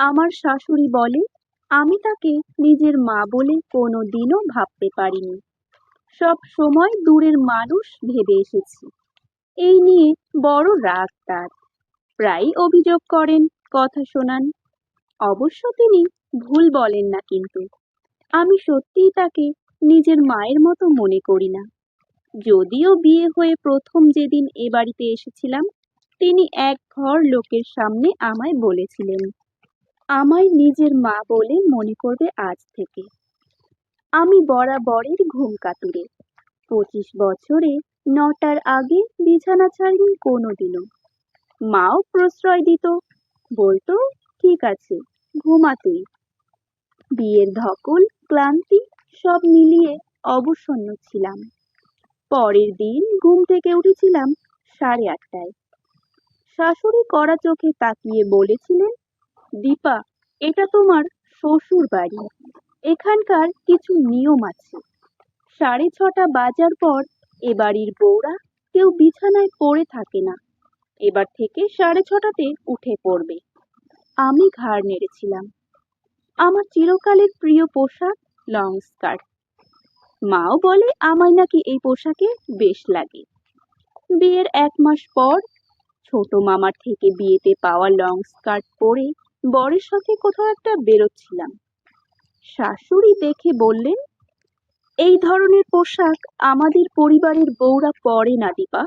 আমার শাশুড়ি বলে, আমি তাকে নিজের মা বলে কোনো দিনও ভাবতে পারিনি। সব সময় দূরের মানুষ ভেবে এসেছি। এই নিয়ে বড় রাগ তার। প্রায় অভিযোগ করেন, কথা শোনান। অবশ্য তিনি ভুল বলেন না কিন্তু। আমি সত্যিই তাকে নিজের মায়ের মতো মনে করি না। যদিও বিয়ে হয়ে প্রথম যেদিন এ বাড়িতে এসেছিলাম, তিনি এক ঘর লোকের সামনে আমায় বলেছিলেন আমায় নিজের মা বলে মনে করবে আজ থেকে। আমি বরাবরের ঘুম কাতুরে। পঁচিশ বছরে নটার আগে বিছানা ছাড়িনি কোনোদিনও। মাও প্রশ্রয় দিত, বলতো, ঠিক আছে, ঘুমা তুই। বিয়ের ধকল, ক্লান্তি, সব মিলিয়ে অবসন্ন ছিলাম। পরের দিন ঘুম থেকে উঠেছিলাম সাড়ে আটটায়। শাশুড়ি কড়া চোখে তাকিয়ে বলেছিলেন দীপা, এটা তোমার শ্বশুর বাড়ি এখানকার কিছু নিয়ম আছে। সাড়ে ছটা বাজার পর এ বাড়ির বউরা কেউ বিছানায় পড়ে থাকে না। এবার থেকে সাড়ে ছটাতে উঠে পড়বে। আমি ঘাড় নেড়েছিলাম। আমার চিরকালের প্রিয় পোশাক লং স্কার্ট মাও বলে আমায় নাকি এই পোশাকে বেশ লাগে। বিয়ের এক মাস পর ছোট মামার থেকে বিয়েতে পাওয়া লং স্কার্ট পরে বরের সাথে কোথাও একটা বেরোচ্ছিলাম। শাশুড়ি দেখে বললেন, এই ধরনের পোশাক আমাদের পরিবারের বউরা পরে না দীপা।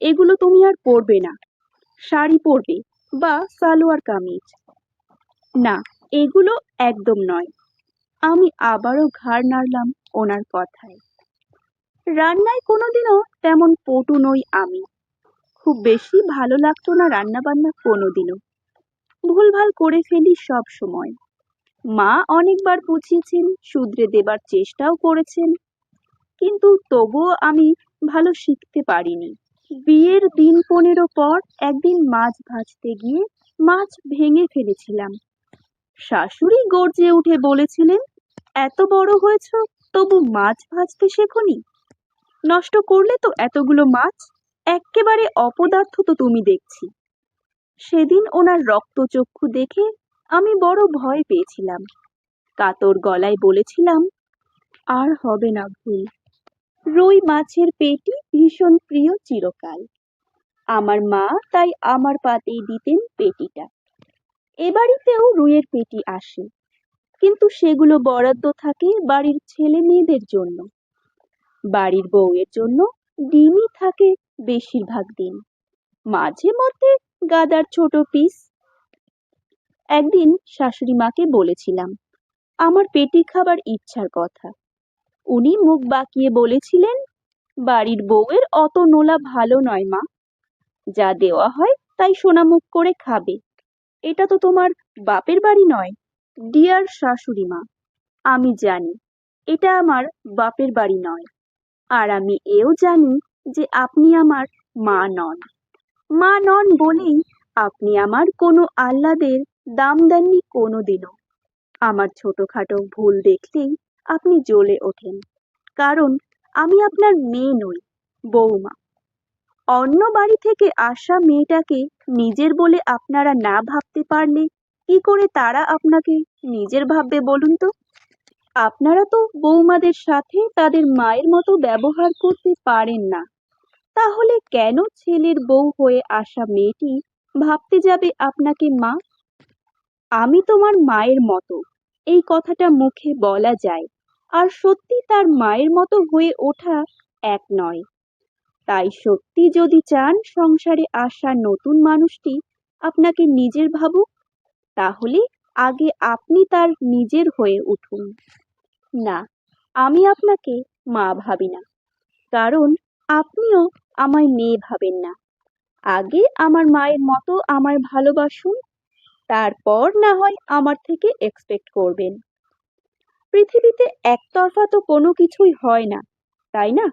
এগুলো তুমি আর পরবে না। শাড়ি পরবে বা সালোয়ার কামিজ। না, এগুলো একদম নয়। আমি আবারও ঘাড় নাড়লাম ওনার কথায়। রান্নায় কোনোদিনও তেমন পটু নই আমি। খুব বেশি ভালো লাগতো না রান্না বান্না কোনোদিনও। ভুলভাল করে ফেলি সব সময়। মা অনেকবার বুঝিয়েছেন, শুধরে দেবার চেষ্টাও করেছেন। কিন্তু তবুও আমি ভালো শিখতে পারিনি। বিয়ের দিন পনেরো পর একদিন মাছ ভাজতে গিয়ে মাছ ভেঙে ফেলেছিলাম। শাশুড়ি গর্জে উঠে বলেছিলেন, এত বড় হয়েছ, তবু মাছ ভাজতে শেখনি? নষ্ট করলে তো এতগুলো মাছ, এক্কেবারে অপদার্থ তো তুমি দেখছি। সেদিন ওনার রক্তচক্ষু দেখে আমি বড় ভয় পেয়েছিলাম। কাতর গলায় বলেছিলাম, আর হবে না ভুল। রুই মাছের পেটি ভীষণ প্রিয় চিরকাল। আমার মা তাই আমার পাতেই দিতেন পেটিটা। এ বাড়িতেও রুইয়ের পেটি আসে, কিন্তু সেগুলো বরাদ্দ থাকে বাড়ির ছেলে মেয়েদের জন্য। বাড়ির বউয়ের জন্য ডিমই থাকে বেশিরভাগ দিন। মাঝে মধ্যে গাদার ছোট পিস। একদিন শাশুড়ি মাকে বলেছিলাম, আমার পেটি খাবার ইচ্ছার কথা। উনি মুখ বাঁকিয়ে বলেছিলেন, বাড়ির বউয়ের অত নোলা ভালো নয় মা। যা দেওয়া হয় তাই সোনামুখ করে খাবে। এটা তো তোমার বাপের বাড়ি নয়, ডিয়ার শাশুড়ি মা। আমি জানি, এটা আমার বাপের বাড়ি নয়। আর আমি এও জানি যে আপনি আমার মা নন। মা নন বলেই আপনি আমার কোনো আহ্লাদের দাম দেননি কোনো দিনও আমার ছোটখাটো ভুল দেখলেই আপনি জ্বলে ওঠেন, কারণ আমি আপনার মেয়ে নই বৌমা অন্য বাড়ি থেকে আসা মেয়েটাকে নিজের বলে আপনারা না ভাবতে পারলে কি করে তারা আপনাকে নিজের ভাববে বলুন তো? আপনারা তো বৌমাদের সাথে তাদের মায়ের মতো ব্যবহার করতে পারেন না। তাহলে কেন ছেলের বউ হয়ে আসা মেয়েটি ভাবতে যাবে আপনাকে মা? আমি তোমার মায়ের মতো। এই কথাটা মুখে বলা যায়। আর সত্যি তার মায়ের মতো হয়ে ওঠা এক নয়। তাই সত্যি যদি চান সংসারে আসা নতুন মানুষটি আপনাকে নিজের ভাবুক, তাহলে আগে আপনি তার নিজের হয়ে উঠুন। না, আমি আপনাকে মা ভাবি না। কারণ আপনিও আমায় মেয়ে ভাবেন না। আগে আমার মায়ের মতো আমায় ভালোবাসুন, তারপর না হয় আমার থেকে এক্সপেক্ট করবেন। পৃথিবীতে একতরফা তো কোনো কিছুই হয় না, তাই না?